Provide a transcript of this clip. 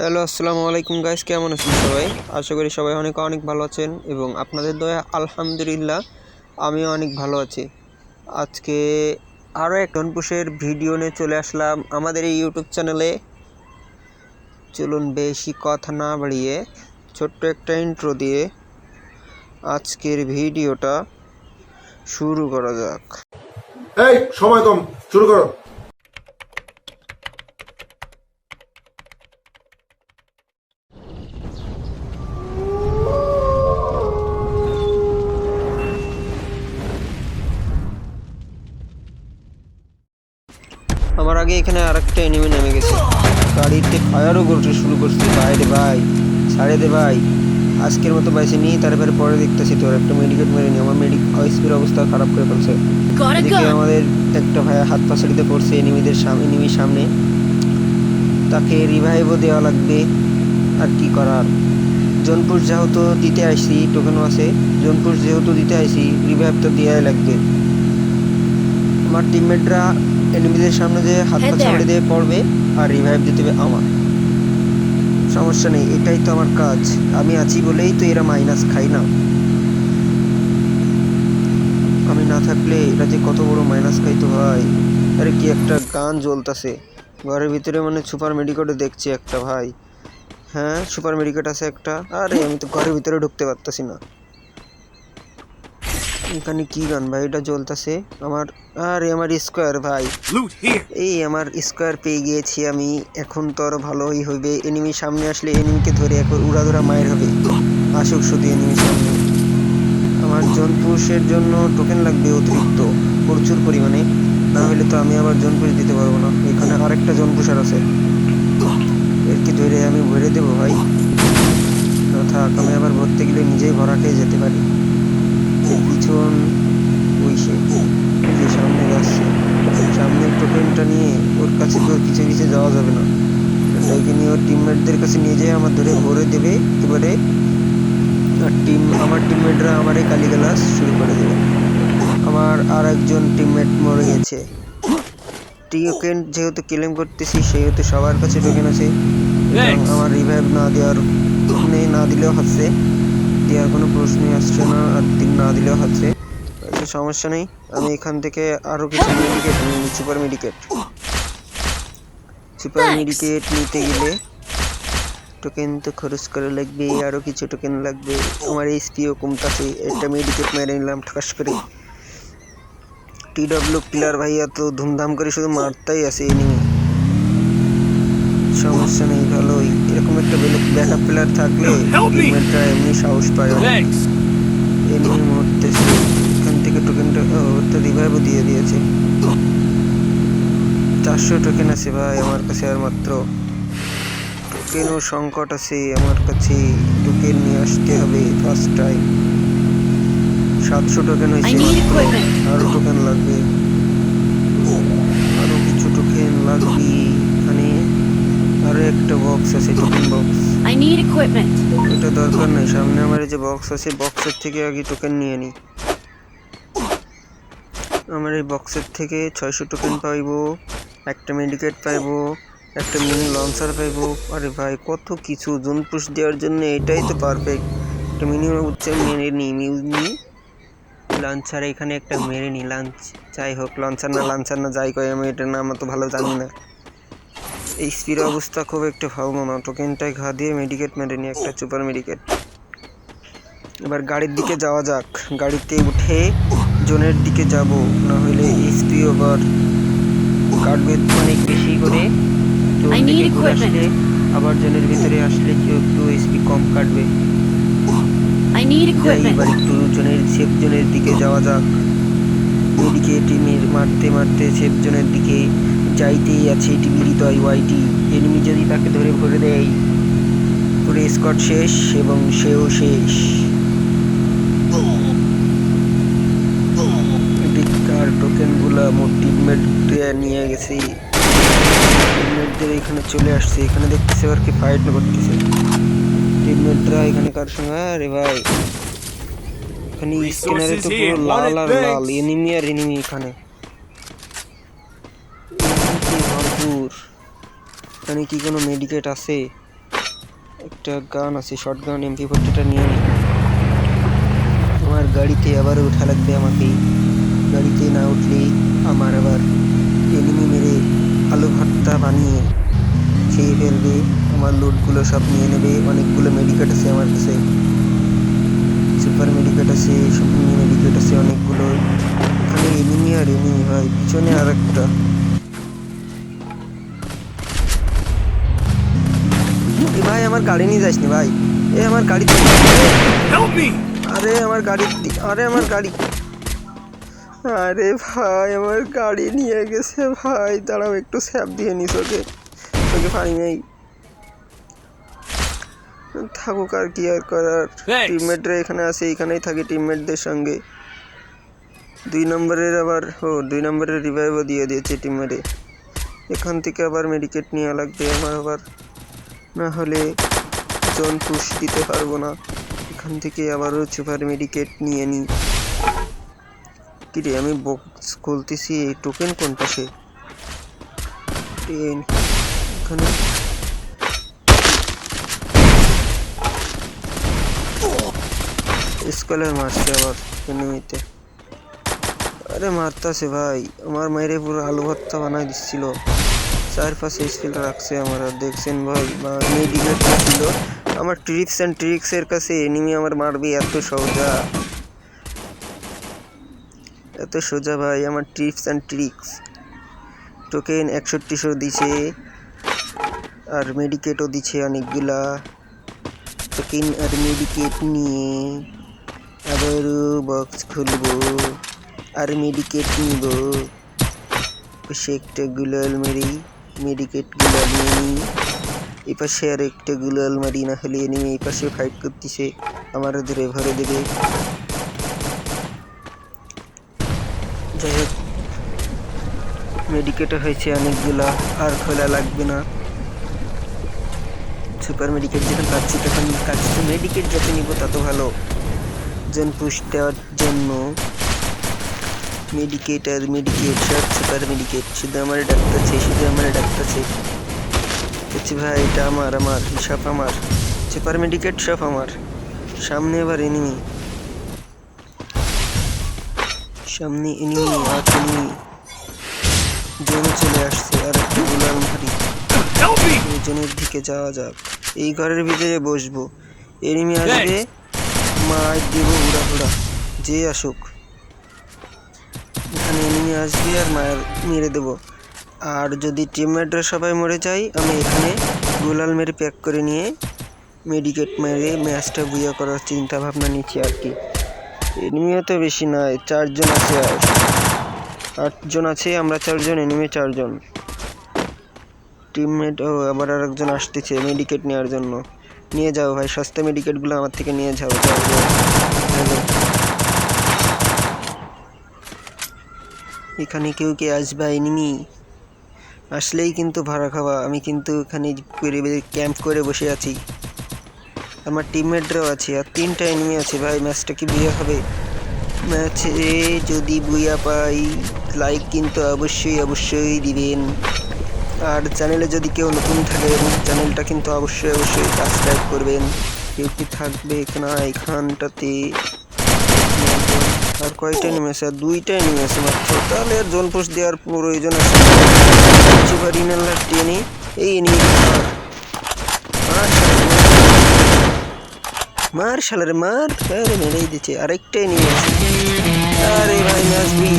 Hello, আসসালামু আলাইকুম guys কেমন আছেন সবাই? আশা করি সবাই অনেক অনেক ভালো আছেন এবং আপনাদের দয়া, আলহামদুলিল্লাহ, আমিও অনেক ভালো আছি। আজকে আরও এক ধনপুষের ভিডিও নিয়ে চলে আসলাম আমাদের এই ইউটিউব চ্যানেলে চলুন বেশি কথা না বাড়িয়ে ছোট্ট একটা ইন্ট্রো দিয়ে আজকের ভিডিওটা শুরু করা যাক। এই, সময় কম, শুরু করো। আগে এখানে আরেকটা এনিমি নেমে গেছে। গাড়িতে ফায়ারও করতে শুরু করছে। ভাই রে ভাই ছাড়ে দে ভাই। আজকের মতো বাইসে নিয়ে তারপরে পরে দেখতেছি তোর একটা মেডিকেট মেরে নি। আমার মেডিক আইসপির অবস্থা খারাপ করে ফেলছে। এদিকে আমাদের একটা ভাই হাত পাশাড়িতে পড়ছে এনিমিদের সামনে এনিমির সামনে। তাকে রিভাইভও দেওয়া লাগবে। আর কি করার? জোনপুর যেহেতু দিতে আইসি টোকেনও আছে। জোনপুর যেহেতু দিতে আইসি রিভাইভ তো দেওয়াই লাগবে। আমার টিমমেটরা এনিমিদের সামনে যে হাত পা. ছাড়ে দিয়ে পড়বে আর রিভাইভ দিতে হবে আমার। সমস্যা নেই এটাই তো আমার কাজ। আমি আছি বলেই তো এরা মাইনাস খাই না। আমি না থাকলে এটা যে কত বড় মাইনাস খাইতো ভাই। আরে কি একটা গান জ্বলতাছে। ঘরের ভিতরে মানে সুপার মেডিকেটে দেখছি একটা ভাই। হ্যাঁ সুপার মেডিকেট আছে একটা। আরে আমি তো ঘরের ভিতরে ঢুকতে পারতাছি না। এখানে কি গান ভাই? এটা জ্বলতাছে। আমার আরে আমার স্কোয়ার ভাই। এই আমার স্কোয়ার পেয়ে গিয়েছি আমি। এখন তো আরও ভালোই হইবে। এনিমি সামনে আসলে এনিমিকে ধরে একবার উড়াধুরা মায়ের হবে। আসুক শুধু এনিমি সামনে। আমার জনপুষের জন্য টোকেন লাগবে অতিরিক্ত। প্রচুর পরিমাণে। না হলে তো আমি আবার জনপুষ দিতে পারব না। এখানে আরেকটা জনপুষার আছে। এর কি ধরে আমি ভরে দেবো ভাই? থাক আমি আবার ভরতে গেলে নিজেই ভরা খেয়ে যেতে পারি। এই পিছন ওই যে সামনে যাচ্ছে। সামনের টোকেনটা নিয়ে ওর কাছে তো পিছে পিছে যাওয়া যাবে না। এটাকে নিয়ে ওর টিমমেটদের কাছে নিয়ে যেয়ে আমার ধরে ভরে দেবে। এবারে আর টিম আমার টিমমেটরা আমার কালিগালাস শুরু করে দেবে। আমার আর একজন টিমমেট মরে গেছে। টোকেন যেহেতু ক্লেম করতেছি সেহেতু সবার কাছে টোকেন আছে। এবং আমার রিভাইভ না দেওয়ার মানে না দিলেও হচ্ছে। দেওয়ার কোনো প্রশ্নই আসছে না আর দিন না দিলেও হচ্ছে। আচ্ছা, সমস্যা নেই। আমি এখান থেকে আরও কিছু মেডিকেট নিই সুপার মেডিকেট সুপার. মেডিকেট নিতে গেলে টোকেন তো খরচ করা লাগবে আরও কিছু টোকেন লাগবে। আমার এই এইচপিও কমতাছে একটা মেডিকেট মেরে নিলাম ঠাস করে। টিডব্লিউ প্লেয়ার ভাইয়া তো ধুমধাম করে শুধু মারতেই আছে এনিমি সমস্যা নেই ভালোই এরকম একটা ব্যাকআপ প্লেয়ার থাকলে টিমমেটরা এমনি সাহস পায়. এনিমি মরতেছে এখান থেকে টোকেনটা তো রিভাইভও দিয়ে দিয়েছে। চারশো টোকেন আছে ভাই আমার কাছে আর মাত্র। টোকেনও সংকট আছে আমার কাছে? টোকেন নিয়ে আসতে হবে ফার্স্ট টাইম সাতশো টোকেন হয়েছে I need মাত্র। equipment. আরও টোকেন লাগবে আরও কিছু টোকেন লাগবে এখানে আরও একটা বক্স আছে token box I need equipment. এটা দরকার নেই সামনে আমার এই যে বক্স আছে বক্সের থেকে আগে টোকেন নিয়ে নিই আমার এই বক্সের থেকে ছয়শো টোকেন পাইবো একটা মেডিকেট পাইবো একটা মিনি লঞ্চার পাইবো। আরে ভাই কত কিছু জোন পুশ দেওয়ার জন্য এটাই তো পারফেক্ট একটা মিনি হচ্ছে মেরে নিই মিনি লঞ্চার এখানে একটা মেরে নিই লঞ্চ যাই হোক লঞ্চার না লঞ্চার না যাই কয় আমি এটার নাম তো ভালো জানি না। এই স্পির অবস্থা খুব একটা ভালো না টোকেনটাই ঘা দিয়ে মেডিকেট মেরে নিই একটা সুপার মেডিকেট এবার গাড়ির দিকে যাওয়া যাক। গাড়িতে উঠে জোনের দিকে যাব। না হলে এসপি ওভার কাটবে অনেক বেশি করে থেকে আসলে আবার জোনের ভিতরে আসলে কেউ একটু এসপি কম কাটবে। এবার একটু জোনের সেফ জোনের দিকে যাওয়া যাক। এদিকে মেডিকেট মারতে মারতে সেফ জোনের দিকে যাইতেই আছে টিভি হৃদয় ওয়াইটি এনিমি যদি তাকে ধরে ভরে দেয় পুরো স্কট শেষ এবং সেও শেষ। এদিককার টোকেনগুলো মোট টিমমেট নিয়ে গেছি। টিমমেটদের এখানে চলে আসছে। এখানে দেখতেছে আর কি ফাইট করতেছে। টিমমেটরা এখানে কার সঙ্গে আরে ভাই। এখানে স্ক্যানারে তো পুরো লাল আর লাল। এনিমি আর এনিমি এখানে। এখানে কি কোনো মেডিকেট আছে? একটা গান আছে শর্ট গান এমপি ফোরটিটা নিয়ে নিই আমার গাড়িতে আবার উঠা লাগবে আমাকে। গাড়িতে না উঠলে আমার আবার এনিমি মেরে আলু ভর্তা বানিয়ে খেয়ে ফেলবে। আমার লোডগুলো সব নিয়ে নেবে। অনেকগুলো মেডিকেট আছে আমার কাছে। সুপার মেডিকেট আছে শুকনি মেডিকেট আছে অনেকগুলো। এখানে এনিমি আর এনিমি ভাই পিছনে আর একটা ভাই আমার গাড়ি নিয়ে যাস নি ভাই। এ আমার গাড়ি আরে আমার গাড়ি আরে আমার গাড়ি। আরে ভাই আমার গাড়ি নিয়ে গেছে ভাই। দাঁড়াও একটু স্যাপ দিয়ে নিস ওকে। ওকে পানি নেই থাকুক আর কি আর করার. টিমমেটরা এখানে আছে এখানেই থাকে টিমমেটদের সঙ্গে। দুই নম্বরের আবার ও দুই নম্বরের রিভাইভও দিয়ে দিয়েছে টিমমেটে এখান থেকে আবার মেডিকেট নেওয়া লাগবে আমার আবার। না হলে জন পুশ দিতে পারব না। এখান থেকে আবারও সুপার মেডিকেট নিয়ে নিই কিরে, আমি বক্স খুলতেছি, এই টোকেন সে? টেন এখানে। স্কলার মারছে আবার এনিমিতে আরে মারতাছে ভাই, আমার মায়ের পুরো আলু ভর্তা বানাই দিচ্ছিল। চার পাশে স্কিল রাখছে আমার। দেখছেন ভাই মেডিকেট ছিল। আমার ট্রিপস অ্যান্ড ট্রিক্সের কাছে এনিমি আমার মারবে, এত সোজা। এত সোজা ভাই, আমার ট্রিপস অ্যান্ড ট্রিক্স টোকেন একষট্টিশো দিছে। আর মেডিকেটও দিছে অনেকগুলা। টোকেন আর মেডিকেট নিয়ে আবারও বক্স খুলবো। আর মেডিকেট নিব। একটা গুলাল মারি মেডিকেট গুলাল নিয়ে নিই এই পাশে আর একটা গুলাল আলমারি না হলে এনিমি এই পাশে ফাইট করতেছে আমার ধরে ভরে দেবে যাই হোক হয়েছে অনেকগুলা, আর খোলা লাগবে না। সুপার মেডিকেট যখন পাচ্ছি তখন কাছে মেডিকেট যত নিব তত ভালো। জন পুশ দেওয়ার জন্য। মেডিকেট আর মেডিকেট সব সুপার মেডিকেট শুধু আমার ডাক্তারছে শুধু আমার ডাক্তারছে বলছি ভাই এটা আমার আমার সব আমার। সুপার মেডিকেট সব আমার। সামনে এবার এনিমি সামনে এনিমি আর এনিমি জোনে চলে আসছে আর একটা গুলাম ভারী। জনের দিকে যাওয়া যাক। এই ঘরের ভিতরে বসবো। এনিমি আসবে। মার দেবো উড়া উড়া যে আসুক। এখানে আসবি আর মায়ের মেরে দেবো। আর যদি টিমমেটরা সবাই মরে যায়, আমি এখানে গোলাল মেরে প্যাক করে নিয়ে মেডিকেট মেরে ম্যাচটা বুয়া করার চিন্তা ভাবনা নিচ্ছি আর কি। এনিমিও তো বেশি নয়, চারজন আছে আর। আটজন আছে, আমরা চারজন এনিমি চারজন। টিমমেট ও আবার আর একজন আসতেছে মেডিকেট নেওয়ার জন্য। নিয়ে যাও ভাই, সস্তা মেডিকেটগুলো আমার থেকে নিয়ে যাও যাও যাও। যাও। এখানে কেউ কে আসবে এনিমি আসলেই কিন্তু ভাড়া খাওয়া। আমি কিন্তু এখানে ক্যাম্প করে বসে আছি। আমার টিমমেটরাও আছে আর তিনটা এনিমি আছে। ভাই ম্যাচটা কি বুয়া হবে? ম্যাচে যদি বুয়া পাই লাইক কিন্তু অবশ্যই অবশ্যই দিবেন। আর চ্যানেলে যদি কেউ নতুন থাকে চ্যানেলটা কিন্তু অবশ্যই অবশ্যই সাবস্ক্রাইব করবেন। কেউ কি থাকবে না এখানটাতে? আর কয়টা নিমেছে আর দুইটা নিমেছে মাত্র। তাহলে আর জোন পোস্ট দেওয়ার প্রয়োজন আছে ইনাল্লার টেনে এই নিয়ে মার। শালারে। মার হ্যাঁ, মেরেই দিচ্ছে আরেকটাই নিয়ে আছে। আরে ভাই নাচবি